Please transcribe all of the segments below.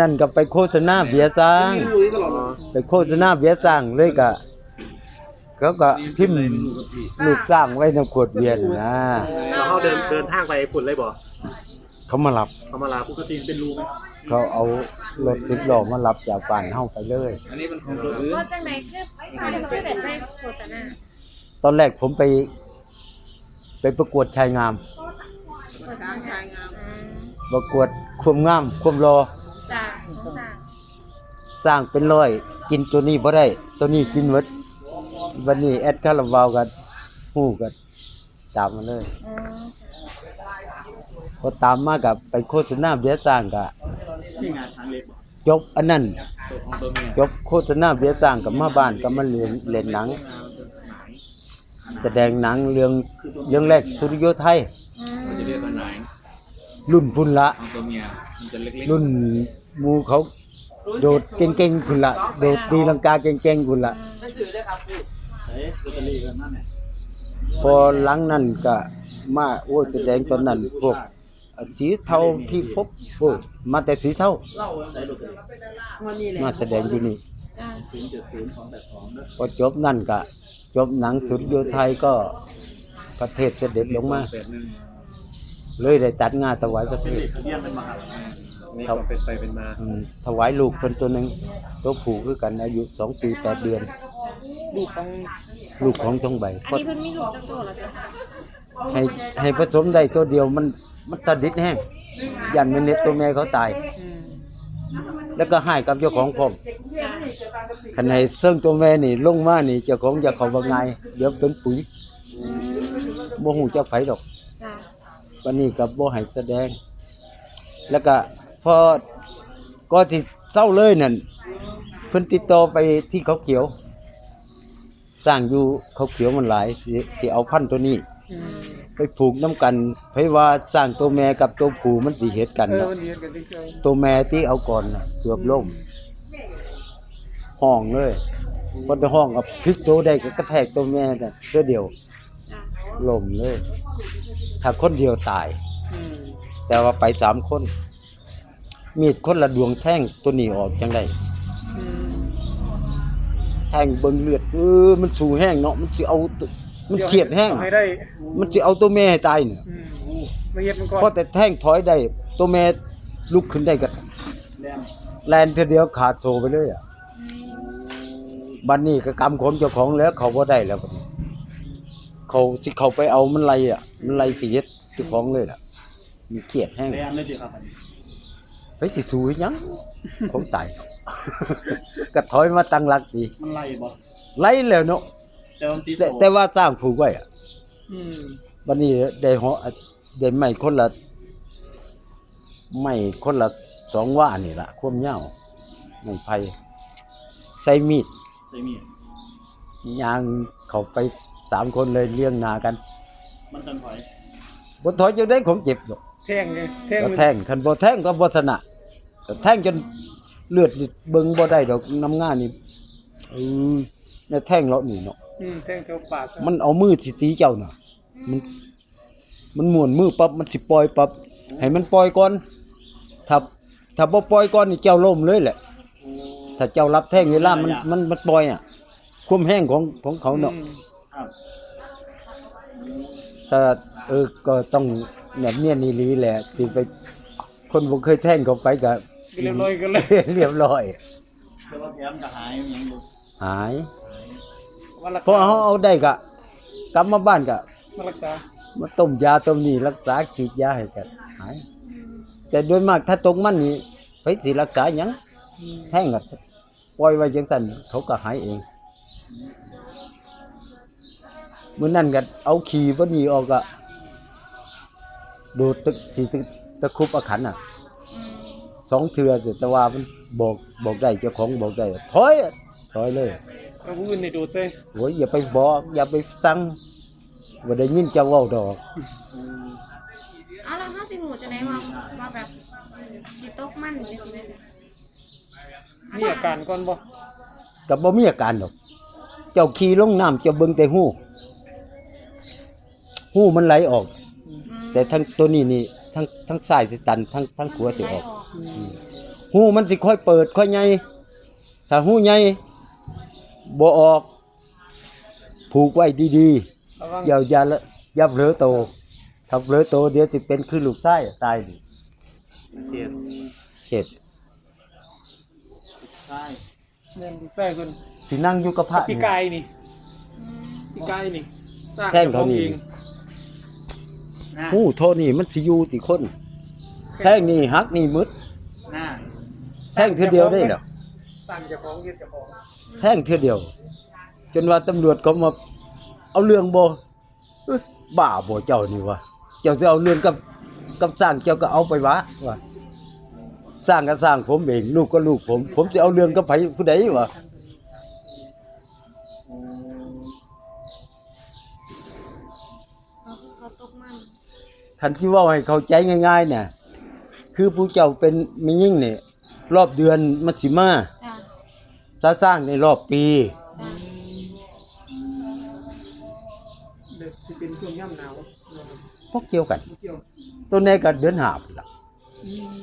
นั่นก็ไปโฆษณาเบียร์สร้างรู้ตลอดเลยไปโฆษณาเบียร์สร้างเลยก็เขาก็พิมพ์ลูกสร้างไว้ในขวดเบียร์น่ะนะแล้วเขาเดินเดินทางไปฝุ่นเลยบ่เขามารับเขามาลาปกติเป็นรูไหมเขาเอารถสิบล้อมารับจากบ้านเฮาไปเลย อันนี้มันของตัวอื่น ก็จังไหนคือไม่ได้ไปโฆษณาตอนแรกผมไป ไปประกวดชายงามโฆษณาชายงามประกวดความงาม ความรอจ้าจ้า สร้างเป็นร้อย กินตัวนี้บ่ได้ ตัวนี้กินหมดวันนี้แอดคาราบาวกันฮู้กันตามมาเลยอืมพอตามมากับไปโฆษณาเบียร์สร้างก็ที่งานช้างเล็กบ่จบอันนั้นตัวของตัวเมียจบโฆษณาเบียร์สร้างกับมาบ้านก็มาเรียนเล่นหนัง แสดงหนังเรื่องเรื่องแรกสุริโยไทย อืมจะเรียกว่าไหนรุ่นพุ่นละของตัวเมียมันจะเล็กรุ่นหมูเขา โดดเก่งๆพุ่นละโดดตีลังกาเก่งๆพุ่นละๆเฮ้ยลอตเตอรี่กันนั่นแหละพอหลังนั้นก็มาโอ้แสดงตอนนั้นพวกสีเทาพี่พบโอ้มาแต่สีเท่ามาแสดงอยู่นี่พอจบนั่นก็จบหนังสุดโยไทยก็ประเทศเสด็จลงมา เลยได้จัดงานถวายประเทศ นเป็นมหานี่ก็เป็นไปเป็นมาอืมถวายลูกเพิ่นตัวหนึงตัวผูกคือกันอายุสองปีแปดเดือน ลูกของลูกของทองใบอันนี้เพิ่นมีลูกจักตัวแล้วจ้ะให้ให้ผสมได้ตัวเดียวมันมันสดิดแห้งยันมันเน็ตตัวแม่เขาตายแล้วก็ให้กับเจ้าของพร้อมจ้าคันให้เสิ่งตัวแม่นี่ลงมานี่เจ้าของจะเขาว่าไงเดี๋ยวเป็นปุ๋ยบ่ฮู้จักไผดอก จ้าวันนี้ก็บ่ให้แสดง แล้วก็ พอก็สิเศร้าเลยนั่นเพิ่นติดต่อไปที่เขาเขียว สร้างอยู่เขาเขียวมันหลายสิสิเอาพันธุ์ตัวนี้ ไปผูกน้ำกันไผว่าสร้างตัวแม่กับตัวผู้มันสิเฮ็ดกันเนาะตัวแม่ที่เอาก่อนน่ะเกือบล่มห้องเลยบ่ได้ห้องกับพลิกตัวได้ก็กระแทกตัวแม่น่ะตัวเดียวจ้าล่มเลย ถ้าคนเดียวตายแต่ว่าไปสามคน มีดคนละดวงแท่งตัวนี้ออกจังได้แท่งเบิ่งเลือดเออมันสูแห้งเนาะมันสิเอาตัวมันเขียดแห้งให้ได้มันสิเอาตัวแม่ให้ตายเนี่ยอืมมาเฮ็ดมันก่อนเพราะแต่แท่งถอยได้ตัวแม่ลุกขึ้นได้ก็แรมแลนเธอเดียวขาดโซไปเลยอะบัดนี้ก็กรรมคนเจ้าของแล้ว เขาบ่ได้แล้วบัดนี้เขาสิเขาไปเอามันไล่อะ มันไล่สิเฮ็ดเจ้าของเลยล่ะมันเครียดแห้ง แรมเลยดีครับอันนี้ เฮ้ยสิสู้เฮ็ดหยัง ผมตายก็ถอยมาตั้งหลักดีมันไล่บ่ไล่แล้วเนาะแต่มันตีโซแต่แต่ว่าสร้างผูกไว้อะอืมวันนี้ได้เหาะได้ไม้คนละไม้คนละสองว่านี่ล่ะความยาวไม้ไผ่ใส่มีดใส่มีดยางเขาไปสามคนเลยเลี้ยงหนากันมันกันถอยบ่ถอยจังได้ของเจ็บดอก แท่งไงแท่งก็มันแทงคันบ่แทงก็บ่ชนะก็แทงจนเลือดนี่เบิ่งบ่ได้ดอกน้ำงานี่เออเนี่ยแทงเลาะนี่เนาะอืมแท่งแถวปากมันเอามือสิตีเจ้าน่ะ มันมันหมุนมือปั๊บมันสิปล่อยปั๊บให้มันปล่อยก่อนถ้าถ้าบ่ปล่อยก่อนนี่เจ้าล้มเลยแหละ ถ้าเจ้ารับแทงเวลามันมันมันปล่อยอะความแห้งของของเขาเนาะอืมครับถ้าเออก็ต้อง แหนบเนียนนี่ลีแหละสิไป คนบ่เคยแทงเขาไปก็เรียบร้อยกันเลย เรียบร้อย แต่ว่าแถมก็หายมันยังบ่หายมารักพอษาเขาเอาได้ก็กลับมาบ้านก็มารักษามาต้มยาต้มนี่รักษาฉีดยาให้กันหาย แต่โดยมากถ้าตกมันนี่ไปสิรักษาหยังอืมแท่งก็ปล่อยไว้จังซั่นเขาก็หายเองมื้อนั้นก็เอาขี้บ่นี่ออกก็ ดูดตึกสิตึกตะคุบอาขันน่ะอืมสองเทื่อสิแต่ว่ามันบอกบอกได้เจ้าของบอกได้ถอยอะถอยเลยเอาผู้อื่นในดูดใส่โอ้ยอย่าไปบอกอย่าไปสั่งบ่ได้ยินเจ้าเว้าดอก เอาแล้วห้าสิบหมูจะไหนว่าว่าแบบสิตกมันนี่สิได้มีอาการก่อนบ่ก็บ่มีอาการดอก เจ้าขี่ลงน้ำเจ้าเบิ่งแต่หูหูมันไหลออกอืม แต่ทั้งตัวนี้นี่ทั้งทั้งซ้ายสิตันทั้งทั้งขวาสิออกอืมหูมันสิค่อยเปิดค่อยใหญ่ถ้าหูใหญ่บ่ออกผูกไว้ดีระวังๆอย่าอย่าละอย่าเผลอโตถ้าเผลอโตเดี๋ยวสิเป็นคือลูกไส้อะตายดิเจ็ดเจ็ดใช่แม่นใส่เพิ่นสินั่งอยู่กับพระปีนี่กายนี่อืมปีกายนี่สร้แท่งเขานี่องห น้าหูโทนี่มันสิอยู่ติคนแท่งนี่หักนี่มึดหน้าแท่งเทื่อเดียวได้เหรอสร้างเจ้าของเฮ็ดเจ้าของแท่งเทื่อเดียว จนว่าตำรวจเขามาเอาเรื่องบ่เอ้ยบ้าบ่เจ้านี่วะเจ้าสิเอาเรื่องกับกับสร้างเจ้าก็เอาไปวะว่าสร้างก็สร้างผมเองลูกก็ลูกผม ผมจะเอาเรื่องกับไผผู้ใดวะเขาเขาตกมัน คันที่เว้าให้เข้าใจง่ายๆเนี่ยคือผู้เจ้าเป็นมียิ่งเนี่ยรอบเดือนมันสิมาจ้ะถ้าสร้างในรอบปีจ้ะเด็กสิเป็นช่วงย่ำหนาวพวกเกี่ยวกันบ่เกี่ยวตัวนี้ก็เดือนหาพุ่นล่ะอืม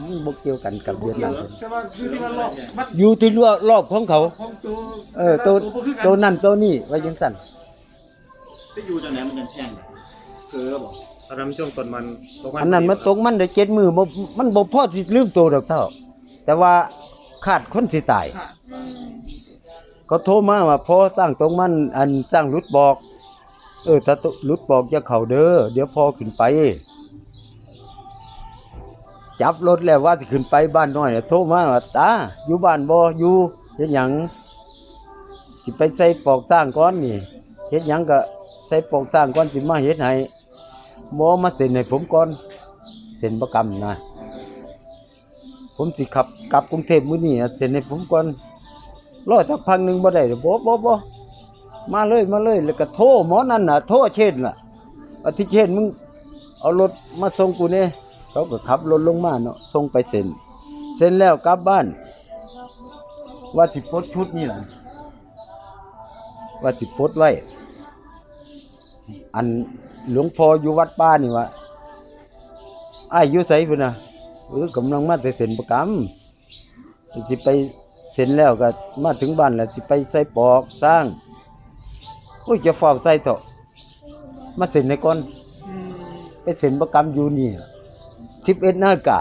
มันบ่เกี่ยวกันกับเดือนนั้นแต่ว่าอยู่ที่ว่ารอบมัดอยู่ที่รอบรอบของเขาของตัวเออตัวบ่คือกันตัวนั่นตัวนี้ไว้จังซั่นจะอยู่จังไหนมันจะแท่งเคือบอก ตอนนั้นช่วงต้นมันตกอันนั้นมันตกมันได้เจ็ดมือบ่มันบ่พอสิลืมตัวดอกเท่า แต่ว่าขาดคนสิตาย ค่ะอืมเขาโทรมาว่าพอสร้างตรงมันอันสร้างรุดบอก เออถ้าตุรุดบอกจะเข้าเด้อเดี๋ยวพอขึ้นไป จับรถแล้วว่าสิขึ้นไปบ้านน้อยน่ะโทรมาว่าตาอยู่บ้านบ่อยู่เฮ็ดหยังสิไปใส่ปอกสร้างก่อนนี่เฮ็ดหยังก็ใส่ปอกสร้างก่อนสิมาเฮ็ดให้ บ่มาเซ็นให้ผมก่อนเซ็นประกันนะผมสิขับกลับกรุงเทพมื้อนี้อะเซ็นให้ผมก่อนรอสักพักหนึ่งบ่ได้บ่บ่บ่มาเลยมาเลย แล้วก็โทรหมอนั่นน่ะ โทรเช่นล่ะอาทิเช่นมึงเอารถมาส่งกูเนี่ยเขาก็ขับรถลงมาเนาะส่งไปเซ็นเซ็นแล้วกลับบ้าน ว่าสิปดชุดนี่ล่ะว่าสิปดไว้ อัน หลวงพ่ออยู่วัดป้านี่ว่าอ้ายอยู่ไสพุ่นน่ะเออกำลังมาแต่เซ็นประกำสิไปเสร็จแล้วก็มาถึงบ้านแล้วสิไปใส่ปอกสร้างโอ้ยจะฝ้าใส่เถอะมาเซ็นในก่อนไปเซ็นประกรรมอยู่นี่สิบเอ็ดนากา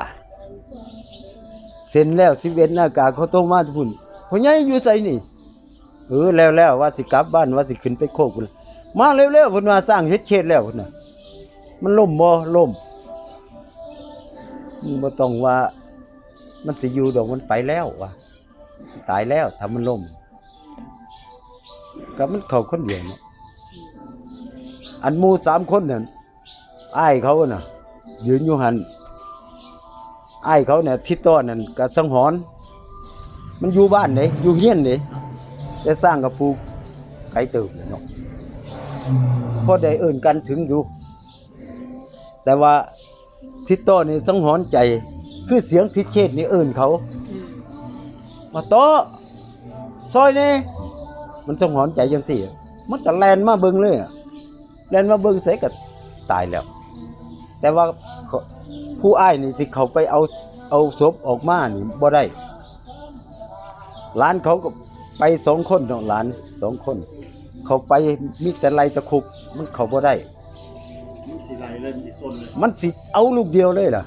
เซ็นแล้วสิบเอ็ดนากาเขาโทรมาทุกพุ่นพ่อใหญ่อยู่ใส่นี่ เออแล้วแล้วว่าสิกลับบ้านว่าสิขึ้นไปโคกพุ่นมาเร็วๆพุ่นว่าสร้างเฮ็ดเขตแล้วพุ่นน่ะมันล่มบ่ล่มมึงบ่ต้องว่า มันสิอยู่ดอกมันไปแล้วว่ะตายแล้วถ้ามันล่มก็มันเขาคนเดียวเนาะอันมูสามคนเนี่ยอ้เขาน่ะ ยืนอยู่หันไอ้เขาเนี่ยทิศต้อนนั่นก็สังหรณ์มันอยู่บ้านเด้อยู่เฮียนเด้ แต่สร้างกับปลูกไก่เติบเลยเนาะพอได้เอิ่นกันถึงอยู่ แต่ว่าทิศต้อนี่สังหรณ์ใจ คือเสียงทิเชษนี่เอิ่นเขาอืมมาโตะซอยนี่มันสงหอนใจจังสี่มันก็แลนมาเบิ่งเลยอะแลนมาเบิ่งเสร็จก็ตายแล้ว แต่ว่าเขาผู้อ้ายนี่ที่เขาไปเอาเอาศพออกมานี่บ่ได้หลานเขาก็ ไปสองคนหลานสองคน เขาไปมีแต่ไล่ตะคุบมันเขาบ่ได้ มันสีไหลเลยมันสีซนเลยมันสิเอาลูกเดียวเลยล่ะ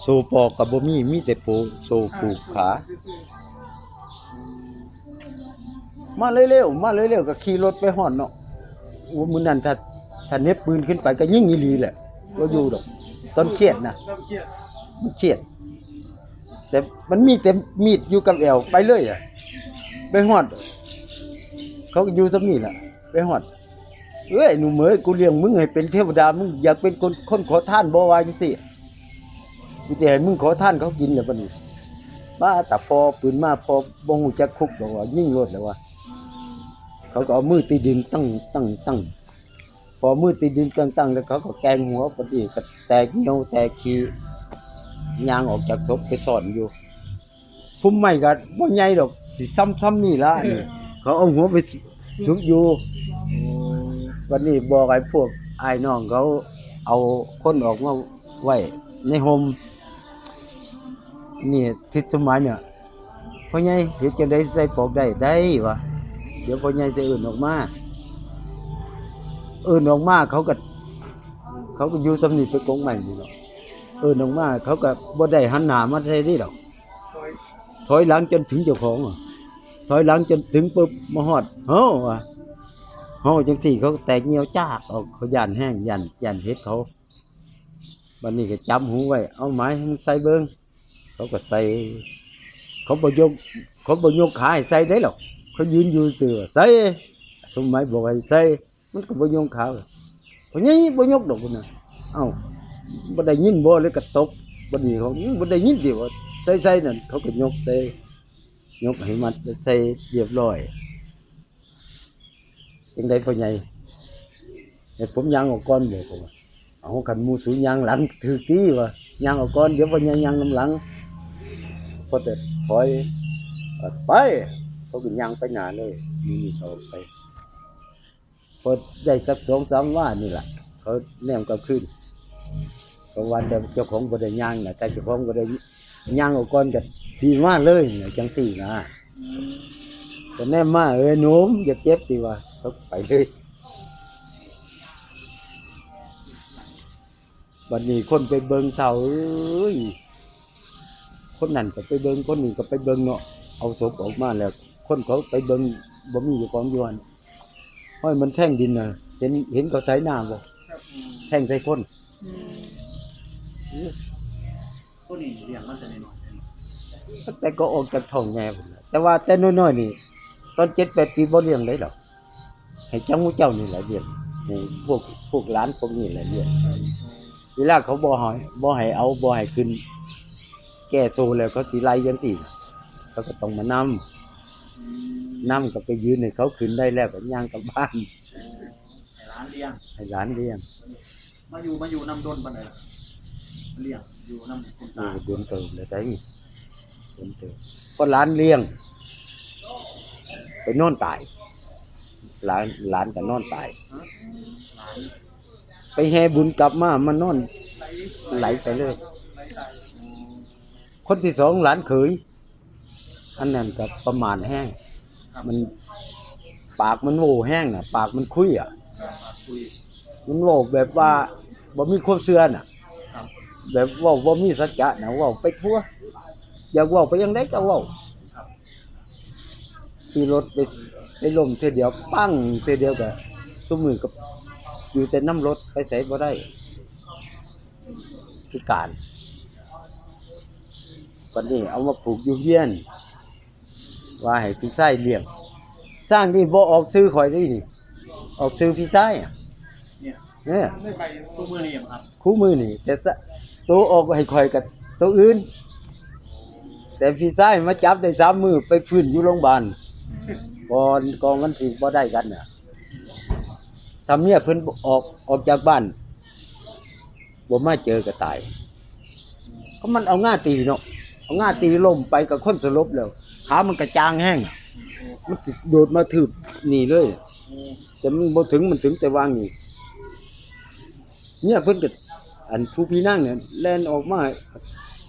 โซปอกกับบ่มีมีแต่โฟโซผูกขา มาเร็วๆมาเร็วๆก็ขี่รถไปห่อนเนาะโอ้มื้อนั้นถ้าถ้าเน็บปืนขึ้นไปก็ยิ่งอีหลีแหละบ่อยู่ดอก ตอนเครียดนะเราเครียดมันเครียด แต่มันมีแต่มีดอยู่กับแอวไปเลยอะ ไปฮอด เขาอยู่ซำนี้ล่ะ ไปฮอดเอ้ยหนูเหมยกูเลี้ยงมึงให้เป็นเทวดามึงอยากเป็นคนคนขอท่านบ่ว่าจังซี่กูจะให้มึงขอท่านเขากินแล้วบัดนี้บ้าแต่พอปืนมาพอบ่ฮู้จักคุกดอกว่ายิ่งรถแล้วว่าเขาก็เอามือตีดินตั้งตั้งตั้งพอมือตีดินตั้งตั้งแล้วเขาก็แกงหัวพอดีก็แตกเหี่ยวแตกขี้ ยางออกจากศพไปซ่อนอยู่พุ่มไม้ก็บ่ใหญ่ดอกสิซ้ำๆนี่ล่ะนี่เขาเอาหัวไปสุกอยู่วันนี้บอกไอ้พวกไอ้ายน้องเขาเอาคนออกมาไว้ในโฮมนี่ทิศสมัยเนี่ยพ่อใหญ่เฮ็ดจังได๋ใส่ปอกได้ได้วะเดี๋ยวพ่อใหญ่สิเอื่นออกมาเอื่นออกมาเขาก็เขาก็อยู่สำนิไปกงใหม่นี่เนาะ เอื่นออกมาเขาก็บ่ได้หันหน้ามาใส่นี่ดอกคอถอยหลังจนถึงเจ้าของอะถอยหลังจนถึงปุ๊บมาฮอดเฮ้อวะเฮ้อจังสี่เขาแตกเหี่ยวจากออกเขาย่านแห้งย่านย่านเฮ็ดเขาบัดนี้ก็จำหูไว้เอาไม้ให้มันใส่เบิ่งเขาก็ใส่เขาบ่ยกเขาบ่ยกขาให้ใส่ได้หรอกเขายืนอยู่เสือใส่สมัยบอกให้ใส่มันก็บ่ยกขาเพราะงี้บ่ยกดอกนน่ะเอ้า บ่ได้ยินบ่เลยก็ตบบัดนี้เขาอื้อบ่ได้ยินเดิว่าใส่ใส่นั่นเขาก็ยกใส่ยกให้มันใส่เรียบร้อยยังได้พ่อใหญ่ให้ผมยางออกก่อนบอกผมเอาขันมูสูยางหลังถือตีว่ายางออกก่อนเดี๋ยวพ่อใหญ่ยางน้ำหลังพอแต่ถอยไปเขาก็ยางไปหนาเลยนี่นี่เขาไปพอได้สักสองสามว่านี่แหละเขาแนมกลับขึ้น เพราะวันเดียวเจ้าของบ่ได้ยางนะแต่เจ้าของบ่ได้ย่างออกก่อนกับทีมาเลยจังสี่นะแต่แน่มาเอ้ยหนุ่มอย่าเจ็บตีว่าเขาไปเลยวันนี้คนไปเบิงเท่าเอ้ยคนนั่นก็ไปเบิงคนนี้ก็ไปเบิงเนาะเอาศพออกมาแล้ว คนเขาไปเบิงบ่มีเจ้าของยวนห้อยมันแท่งดินน่ะเห็นเห็นเขาไถหน้าบ่แท่งใส่คนอื ตัวนี้เลี้ยงมันจะน้อยๆตั้งแต่ก็ออกจากท้องแม่พุ่นน่ะแต่ว่าแต่น้อยๆนี่ตอนเจ็ดแปดปีบ่เลี้ยงได้หรอกให้เจ้าหมูเจ้านี่แหละเลี้ยงให้พวกพวกหลานพวกนี้แหละเลี้ยงเวลาเขาบ่ให้บ่ให้เอาบ่ให้ขึ้น แก้โซแล้วเขาสิไล่จังซี่น่ะเขาก็ต้องมานำนำก็ไปยืนให้เขาขึ้นได้แล้วก็ย่างกลับบ้านให้ร้านเลี้ยงให้หลานเลี้ยงมาอยู่มาอยู่น้ำดนปานใดล่ะ เลี้ยงอยู่น้ำคุณนี่ตาก็เดือนเติมแล้วได้เดือนเติมก็หลานเลี้ยง ไปนอนตายหลานหลานก็นอนตายฮะหลานไปแห่บุญกลับมามันนอน ไหลไปเลย คนที่สองหลานเขยอันนั้นก็ประมาณแห้งครับมันปากมันโหวแห้งน่ะ ปากมันคุยอะครับคุยมันโหวแบบว่าบ่มีความเชื่อน่ะ ครับแบบเว่าบ่มีสัจจะน่ะเว่าไปทั่ว อยากเว่าไปยังไดก็เว้าครับขี่รถไปไปล้มเทื่อเดียว ปั้งเทื่อเดียวก็ซุมือกับ อยู่แต่น้ำรถไปไสบ่ได้พิการวันนี้เอามาปลูกอยู่เฮียน ว่าให้พี่ชายเลี้ยงสร้างนี่บ่ออกซื้อข่อยได้นี่ ออกซื้อพี่ชายอะเนี่ยเนี่ยได้ไปตู้มือนี่ครับคู่มือนี่แต่สะ ตัวออกให้ข่อยกับตัวอื่น แต่พี่ชายมาจับได้สามมือไปฟื้นอยู่โรงพยาบาลก่อนกองมันสิบ่ได้กันน่ะทำเนี่ยเพิ่นออกออกจากบ้านบ่มาเจอก็ตายก็มันเอาง่าตีเนาะเอาง่าตีล้มไปกับคนสลบแล้วขามันกระจางแห้งมันโดดมาถืบนี่เลยแต่มันบ่ถึงมันถึงแต่วางนี่เนี่ยเพิ่นก็ อันผู้พี่นั่งเนี่ยแล่นออกมา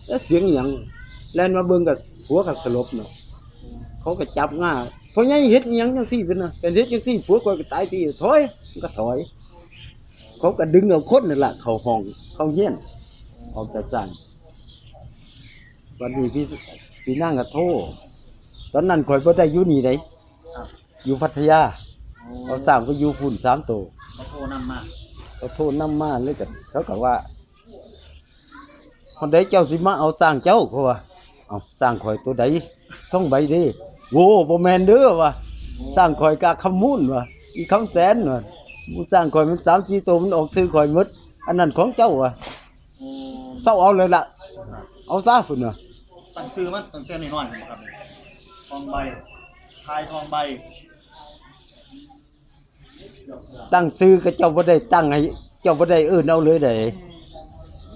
แล้วเสียงอหยังแล่นมาเบิ่งกับหัวก็สลบเนาะเขาก็จับง่าเพราะยังเฮ็ดอิหยังจังซี่เพิ่นน่ะเป็นเฮ็ดจังซี่ผัวก็ตายทีถอยมันก็ถอย เขาก็ดึงเอาคนนั่นล่ะเข้าห้องเข้าเฮียนออกจากจานวันนี้พี่พี่นั่งก็โทรตอนนั้นข่อยบ่ได้อยู่นี่ไดครับอยู่พัทยาเขาสร้างไปอยู่พุ่นสามโตเขาโทรนำมา เขาโทรนำมาเลยกันเขาก็ว่าคนใดเจ้าสิมาเอาสร้างเจ้าเขาว่าเอาสร้างข่อยตัวใดท่องใบดีโว้บ่แมนเด้อว่ะสร้างข่อยกะคำมูลว่ะอีคำแสนว่ะมูสร้างข่อยมันสามสี่ตัวมันออกซื้อข่อยมดอันนั้นของเจ้าว่ะเศร้าเอาเลยล่ะ เอาซะพุ่นน่ะตั้งชื่อมันตั้งแต่น้อยๆครับทองใบชายทองใบ ตั้งซื้อก็เจ้าบ่ได้ตั้งให้ เจ้าบ่ได้เอิ้นเอาเลยได้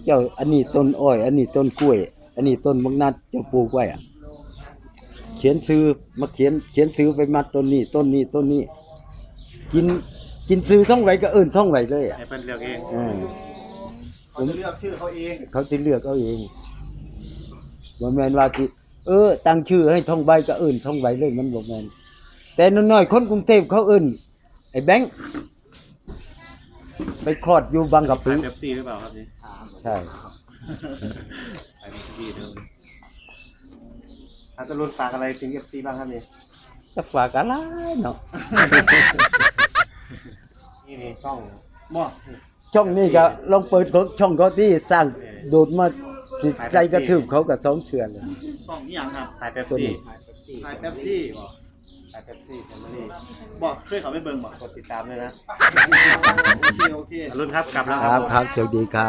เจ้าอันนี้ต้นอ้อย อันนี้ต้นกล้วย อันนี้ต้นมักนัดเจ้าปลูกไว้อะเขียนซื้อมาเขียนเขียนซื้อไปมัดต้นนี้ต้นนี้ต้นนี้ กินกินซื้อท่องไว้ก็เอิ้นท่องไว้เลยอะให้เพิ่นเลือกเองเออเขาจะเลือกชื่อเขาเองเขาสิเลือกเอาเองบ่แม่นว่าสิเออตั้งชื่อให้ท่องใบก็เอิ้นท่องใบเลยมันบ่แม่นแต่น้อยๆคนกรุงเทพเขาเอิ้น ไอ้แบงค์ไปคลอดอยู่บางกะปิ ขายเป๊ปซี่หรือเปล่าครับนี่ใช่ ขายเป๊ปซี่เดิมอาจารย์รุ่นฝากอะไรถึงเอฟซีบ้างครับนี่จะฝากอะไรเนาะนี่นี่ช่องบ่ช่องนี้ก็ลองเปิดของช่องเขาที่สร้างโดดมาจิตใจกระทืบเขากับสองเถื่อนเลยซ่องนี่ยังครับขายเป๊ปซี่ ขายแป๊บซี่บ่ขายเป๊ปซี่แฟมิลี่บ่เคยเขาไปเบิ่งบ่กดติดตามด้วยนะ โอเค โอเค รุ่นครับกลับแล้วคครัรับบ ครับสวัสดีครับ